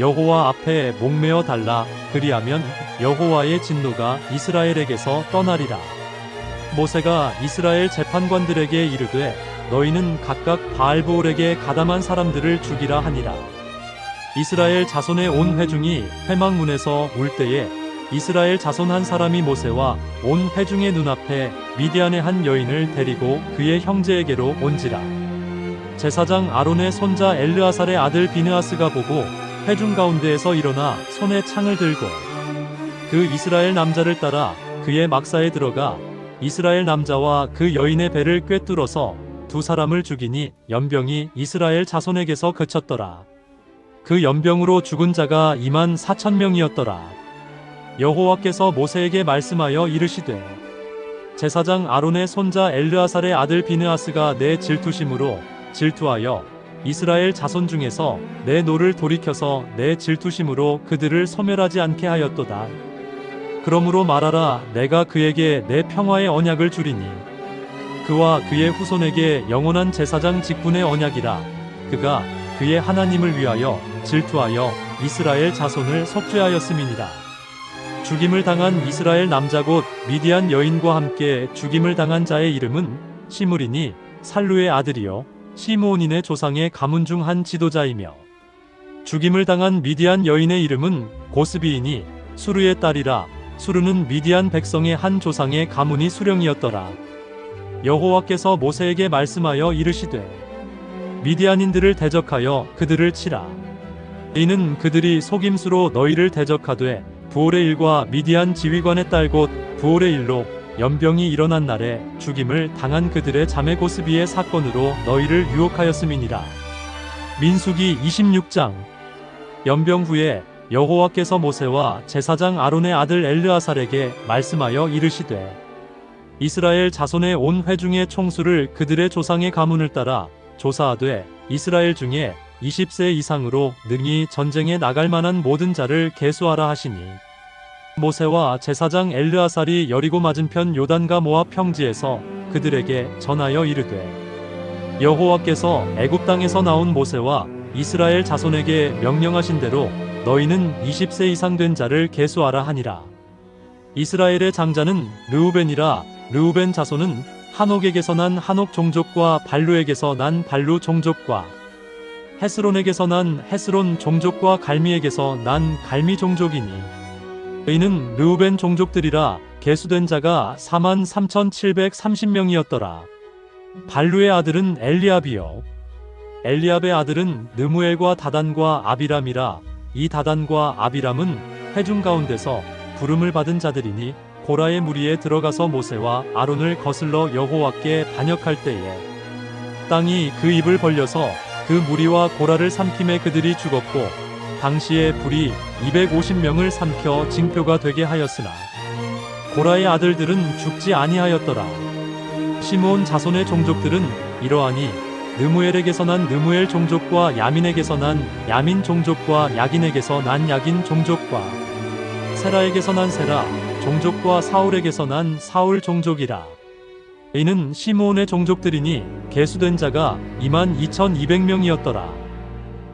여호와 앞에 목매어 달라 그리하면 여호와의 진노가 이스라엘에게서 떠나리라. 모세가 이스라엘 재판관들에게 이르되 너희는 각각 바알보올에게 가담한 사람들을 죽이라 하니라. 이스라엘 자손의 온 회중이 회막문에서 울 때에 이스라엘 자손 한 사람이 모세와 온 회중의 눈앞에 미디안의 한 여인을 데리고 그의 형제에게로 온지라. 제사장 아론의 손자 엘르아살의 아들 비느하스가 보고 회중 가운데에서 일어나 손에 창을 들고 그 이스라엘 남자를 따라 그의 막사에 들어가 이스라엘 남자와 그 여인의 배를 꿰뚫어서 두 사람을 죽이니 연병이 이스라엘 자손에게서 그쳤더라. 그 연병으로 죽은 자가 2만 4천 명이었더라. 여호와께서 모세에게 말씀하여 이르시되 제사장 아론의 손자 엘르아살의 아들 비느하스가 내 질투심으로 질투하여 이스라엘 자손 중에서 내 노를 돌이켜서 내 질투심으로 그들을 소멸하지 않게 하였도다. 그러므로 말하라 내가 그에게 내 평화의 언약을 주리니 그와 그의 후손에게 영원한 제사장 직분의 언약이라 그가 그의 하나님을 위하여 질투하여 이스라엘 자손을 속죄하였음이니라. 죽임을 당한 이스라엘 남자 곧 미디안 여인과 함께 죽임을 당한 자의 이름은 시므리니 살루의 아들이요 시므온인의 조상의 가문 중 한 지도자이며 죽임을 당한 미디안 여인의 이름은 고스비이니 수르의 딸이라 수르는 미디안 백성의 한 조상의 가문이 수령이었더라. 여호와께서 모세에게 말씀하여 이르시되 미디안인들을 대적하여 그들을 치라. 이는 그들이 속임수로 너희를 대적하되 부올의 일과 미디안 지휘관의 딸 곧 부올의 일로 연병이 일어난 날에 죽임을 당한 그들의 자매 고스비의 사건으로 너희를 유혹하였음이니라. 민수기 26장 연병 후에 여호와께서 모세와 제사장 아론의 아들 엘르아살에게 말씀하여 이르시되 이스라엘 자손의 온 회중의 총수를 그들의 조상의 가문을 따라 조사하되 이스라엘 중에 20세 이상으로 능히 전쟁에 나갈 만한 모든 자를 계수하라 하시니 모세와 제사장 엘르아살이 여리고 맞은편 요단과 모압 평지에서 그들에게 전하여 이르되 여호와께서 애굽 땅에서 나온 모세와 이스라엘 자손에게 명령하신 대로 너희는 20세 이상 된 자를 계수하라 하니라. 이스라엘의 장자는 르우벤이라 르우벤 자손은 한옥에게서 난 한옥 종족과 발루에게서 난 발루 종족과 헤스론에게서 난 헤스론 종족과 갈미에게서 난 갈미 종족이니 이는 르우벤 종족들이라 계수된 자가 4만 3,730명이었더라. 발루의 아들은 엘리압이요. 엘리압의 아들은 느무엘과 다단과 아비람이라 이 다단과 아비람은 회중 가운데서 부름을 받은 자들이니 고라의 무리에 들어가서 모세와 아론을 거슬러 여호와께 반역할 때에 땅이 그 입을 벌려서 그 무리와 고라를 삼킴에 그들이 죽었고 당시에 불이 250명을 삼켜 징표가 되게 하였으나 고라의 아들들은 죽지 아니하였더라. 시므온 자손의 종족들은 이러하니 느무엘에게서 난 느무엘 종족과 야민에게서 난 야민 종족과 야긴에게서 난 야긴 종족과 세라에게서 난 세라 종족과 사울에게서 난 사울 종족이라. 이는 시므온의 종족들이니 계수된 자가 2만 2,200명이었더라.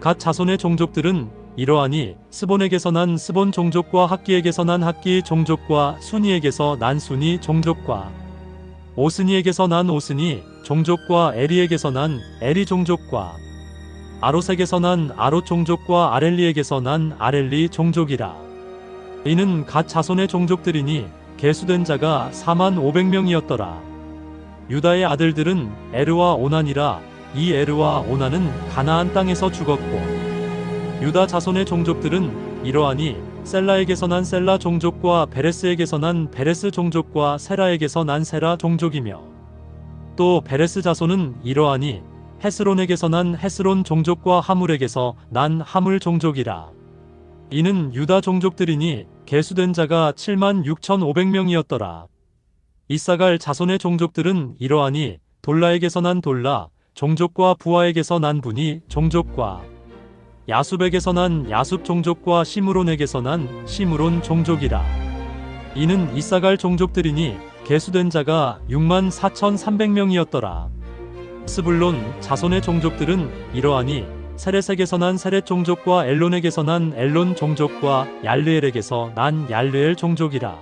갓 자손의 종족들은 이러하니 스본에게서 난 스본 종족과 학기에게서 난 학기 종족과 순이에게서 난 순이 종족과 오스니에게서 난 오스니 종족과 에리에게서 난 에리 종족과 아롯에게서 난 아롯 종족과 아렐리에게서 난 아렐리 종족이라. 이는 갓 자손의 종족들이니 계수된 자가 4만 500명이었더라. 유다의 아들들은 에르와 오난이라 이 에르와 오난은 가나안 땅에서 죽었고 유다 자손의 종족들은 이러하니 셀라에게서 난 셀라 종족과 베레스에게서 난 베레스 종족과 세라에게서 난 세라 종족이며 또 베레스 자손은 이러하니 헤스론에게서 난 헤스론 종족과 하물에게서 난 하물 종족이라 이는 유다 종족들이니 계수된 자가 7만 6,500명이었더라. 이사갈 자손의 종족들은 이러하니 돌라에게서 난 돌라, 종족과 부하에게서 난 분이 종족과 야숲에게서 난 야숲 종족과 시므론에게서 난 시므론 종족이라. 이는 이사갈 종족들이니 계수된 자가 6만 4,300명이었더라. 스불론 자손의 종족들은 이러하니 세렛에게서 난 세렛 종족과 엘론에게서 난 엘론 종족과 얄르엘에게서 난 얄르엘 종족이라.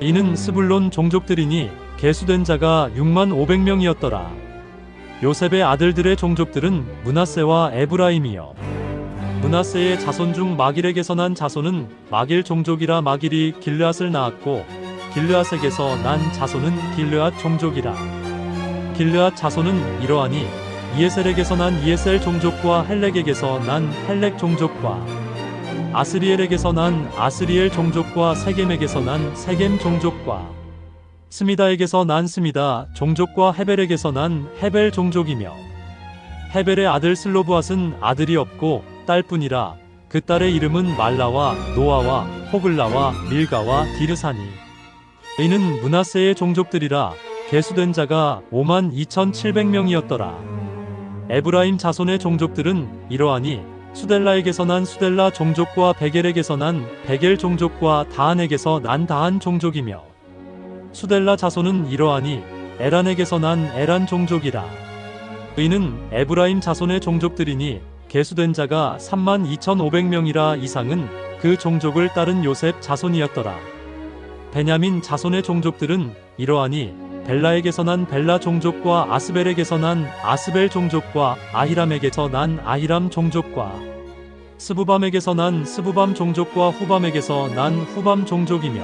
이는 스불론 종족들이니 계수된 자가 6만 500명이었더라. 요셉의 아들들의 종족들은 문하세와 에브라임이요. 문하세의 자손 중 마길에게서 난 자손은 마길 종족이라 마길이 길르앗을 낳았고 길르앗에게서 난 자손은 길르앗 종족이라. 길르앗 자손은 이러하니 이에셀에게서 난 이에셀 종족과 헬렉에게서 난 헬렉 종족과 아스리엘에게서 난 아스리엘 종족과 세겜에게서 난 세겜 종족과 스미다에게서 난 스미다 종족과 헤벨에게서 난 헤벨 종족이며 헤벨의 아들 슬로브앗은 아들이 없고 딸뿐이라 그 딸의 이름은 말라와 노아와 호글라와 밀가와 디르사니 이는 문하세의 종족들이라 계수된 자가 5만 2,700명이었더라. 에브라임 자손의 종족들은 이러하니 수델라에게서 난 수델라 종족과 베겔에게서 난 베겔 종족과 다한에게서 난 다한 종족이며 수델라 자손은 이러하니 에란에게서 난 에란 종족이라. 이는 에브라임 자손의 종족들이니 계수된 자가 3만 2,500명이라 이상은 그 종족을 따른 요셉 자손이었더라. 베냐민 자손의 종족들은 이러하니 벨라에게서 난 벨라 종족과 아스벨에게서 난 아스벨 종족과 아히람에게서 난 아히람 종족과 스부밤에게서 난 스부밤 종족과 후밤에게서 난 후밤 종족이며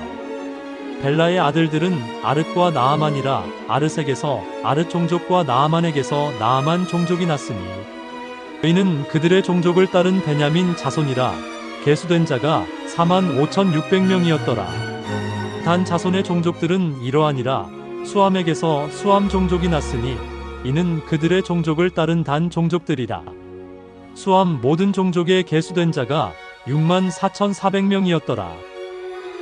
벨라의 아들들은 아르과 나아만이라 아르색에서 아르 종족과 나아만에게서 나아만 종족이 났으니 이는 그들의 종족을 따른 베냐민 자손이라 계수된 자가 4만 5,600명이었더라. 단 자손의 종족들은 이러하니라 수함에게서 수함 종족이 났으니 이는 그들의 종족을 따른 단 종족들이라. 수함 모든 종족의 계수된 자가 6만 4,400명이었더라.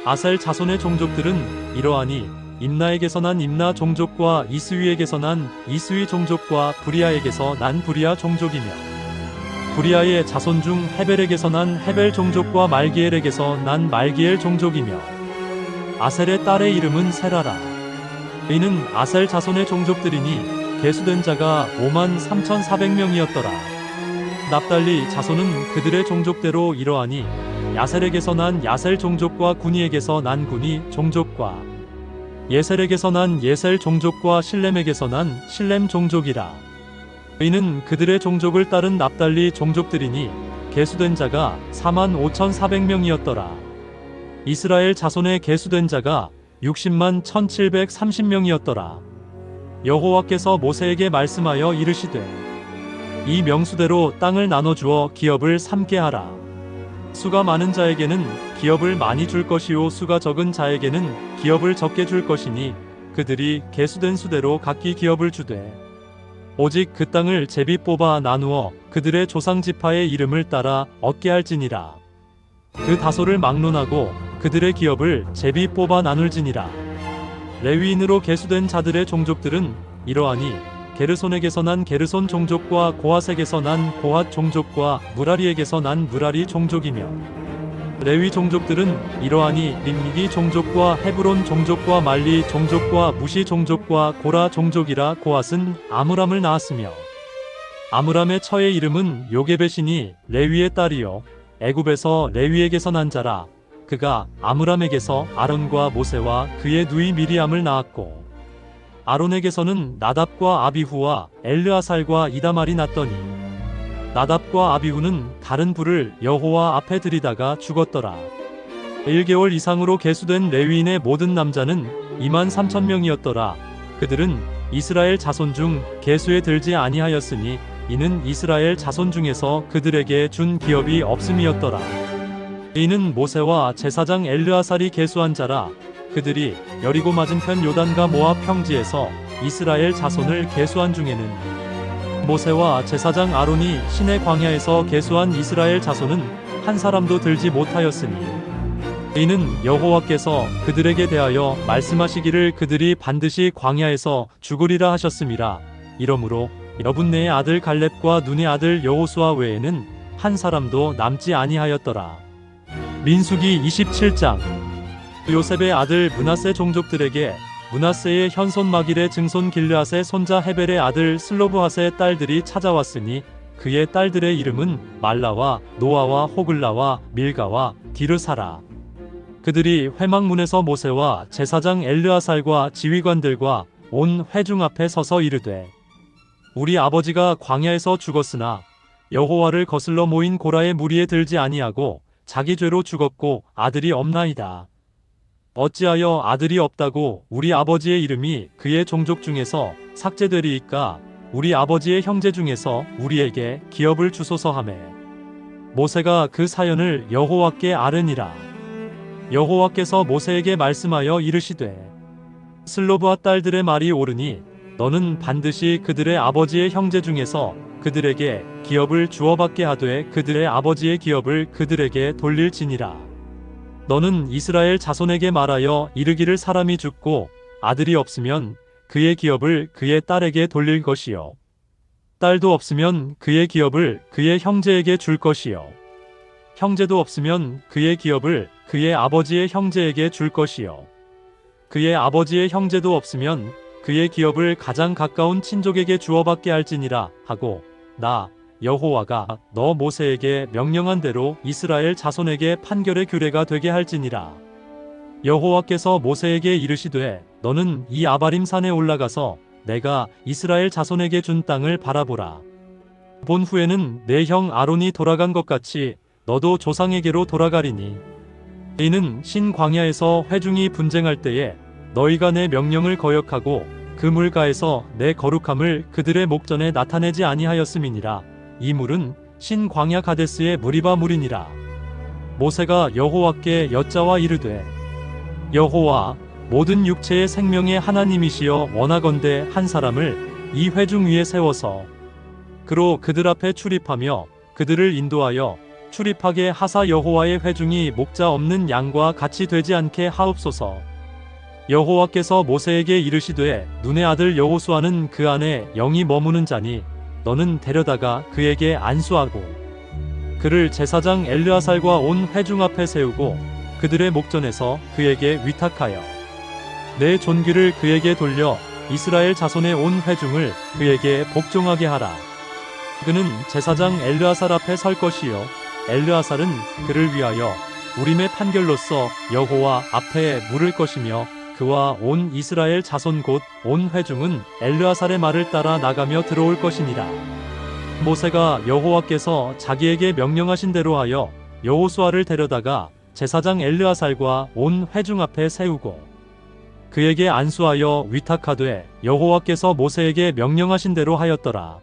아셀 자손의 종족들은 이러하니 임나에게서 난 임나 종족과 이스위에게서 난 이스위 종족과 부리아에게서 난 부리아 종족이며 부리아의 자손 중 헤벨에게서 난 헤벨 종족과 말기엘에게서 난 말기엘 종족이며 아셀의 딸의 이름은 세라라. 이는 아셀 자손의 종족들이니 계수된 자가 5만 3,400명이었더라. 납달리 자손은 그들의 종족대로 이러하니 야셀에게서 난 야셀 종족과 구니에게서 난 구니 종족과 예셀에게서 난 예셀 종족과 실렘에게서 난 실렘 종족이라. 이는 그들의 종족을 따른 납달리 종족들이니 계수된 자가 4만 5,400명이었더라. 이스라엘 자손의 계수된 자가 60만 1,730명이었더라. 여호와께서 모세에게 말씀하여 이르시되 이 명수대로 땅을 나눠 주어 기업을 삼게 하라. 수가 많은 자에게는 기업을 많이 줄 것이요 수가 적은 자에게는 기업을 적게 줄 것이니 그들이 계수된 수대로 각기 기업을 주되 오직 그 땅을 제비 뽑아 나누어 그들의 조상 지파의 이름을 따라 얻게 할지니라. 그 다소를 막론하고 그들의 기업을 제비 뽑아 나눌지니라. 레위인으로 계수된 자들의 종족들은 이러하니 게르손에게서 난 게르손 종족과 고핫에게서 난 고핫 종족과 무라리에게서 난 무라리 종족이며 레위 종족들은 이러하니 림미기 종족과 헤브론 종족과 말리 종족과 무시 종족과 고라 종족이라 고핫은 아므람을 낳았으며 아므람의 처의 이름은 요게벳이니 레위의 딸이요. 애굽에서 레위에게서 난 자라. 그가 아므람에게서 아론과 모세와 그의 누이 미리암을 낳았고 아론에게서는 나답과 아비후와 엘르아살과 이다말이 났더니 나답과 아비후는 다른 불을 여호와 앞에 들이다가 죽었더라. 1개월 이상으로 계수된 레위인의 모든 남자는 2만 3천 명이었더라. 그들은 이스라엘 자손 중 계수에 들지 아니하였으니 이는 이스라엘 자손 중에서 그들에게 준 기업이 없음이었더라. 이는 모세와 제사장 엘르아살이 계수한 자라 그들이 여리고 맞은편 요단과 모압 평지에서 이스라엘 자손을 계수한 중에는 모세와 제사장 아론이 신의 광야에서 계수한 이스라엘 자손은 한 사람도 들지 못하였으니 이는 여호와께서 그들에게 대하여 말씀하시기를 그들이 반드시 광야에서 죽으리라 하셨음이라 이러므로 여분네의 아들 갈렙과 눈의 아들 여호수아 외에는 한 사람도 남지 아니하였더라. 민수기 27장. 요셉의 아들 문하세 종족들에게 문하세의 현손 마길의 증손 길르앗의 손자 헤벨의 아들 슬로브핫의 딸들이 찾아왔으니 그의 딸들의 이름은 말라와 노아와 호글라와 밀가와 디르사라. 그들이 회막문에서 모세와 제사장 엘르아살과 지휘관들과 온 회중 앞에 서서 이르되 우리 아버지가 광야에서 죽었으나 여호와를 거슬러 모인 고라의 무리에 들지 아니하고 자기 죄로 죽었고 아들이 없나이다. 어찌하여 아들이 없다고 우리 아버지의 이름이 그의 종족 중에서 삭제되리이까? 우리 아버지의 형제 중에서 우리에게 기업을 주소서 하매. 모세가 그 사연을 여호와께 아르니라. 여호와께서 모세에게 말씀하여 이르시되 슬로브와 딸들의 말이 옳으니 너는 반드시 그들의 아버지의 형제 중에서 그들에게 기업을 주어받게 하되 그들의 아버지의 기업을 그들에게 돌릴지니라 너는 이스라엘 자손에게 말하여 이르기를 사람이 죽고 아들이 없으면 그의 기업을 그의 딸에게 돌릴 것이요. 딸도 없으면 그의 기업을 그의 형제에게 줄 것이요. 형제도 없으면 그의 기업을 그의 아버지의 형제에게 줄 것이요. 그의 아버지의 형제도 없으면 그의 기업을 가장 가까운 친족에게 주어받게 할지니라 하고 나 여호와가 너 모세에게 명령한 대로 이스라엘 자손에게 판결의 규례가 되게 할지니라. 여호와께서 모세에게 이르시되 너는 이 아바림 산에 올라가서 내가 이스라엘 자손에게 준 땅을 바라보라. 본 후에는 내 형 아론이 돌아간 것 같이 너도 조상에게로 돌아가리니 이는 신 광야에서 회중이 분쟁할 때에 너희가 내 명령을 거역하고 그 물가에서 내 거룩함을 그들의 목전에 나타내지 아니하였음이니라. 이 물은 신 광야 가데스의 무리바 물이니라. 모세가 여호와께 여짜와 이르되 여호와 모든 육체의 생명의 하나님이시여 원하건대 한 사람을 이 회중 위에 세워서 그로 그들 앞에 출입하며 그들을 인도하여 출입하게 하사 여호와의 회중이 목자 없는 양과 같이 되지 않게 하옵소서. 여호와께서 모세에게 이르시되 눈의 아들 여호수아는 그 안에 영이 머무는 자니 너는 데려다가 그에게 안수하고 그를 제사장 엘르아살과 온 회중 앞에 세우고 그들의 목전에서 그에게 위탁하여 내 존귀를 그에게 돌려 이스라엘 자손의 온 회중을 그에게 복종하게 하라. 그는 제사장 엘르아살 앞에 설 것이요 엘르아살은 그를 위하여 우림의 판결로서 여호와 앞에 물을 것이며 그와 온 이스라엘 자손 곧 온 회중은 엘르아살의 말을 따라 나가며 들어올 것이니라. 모세가 여호와께서 자기에게 명령하신 대로 하여 여호수아를 데려다가 제사장 엘르아살과 온 회중 앞에 세우고 그에게 안수하여 위탁하되 여호와께서 모세에게 명령하신 대로 하였더라.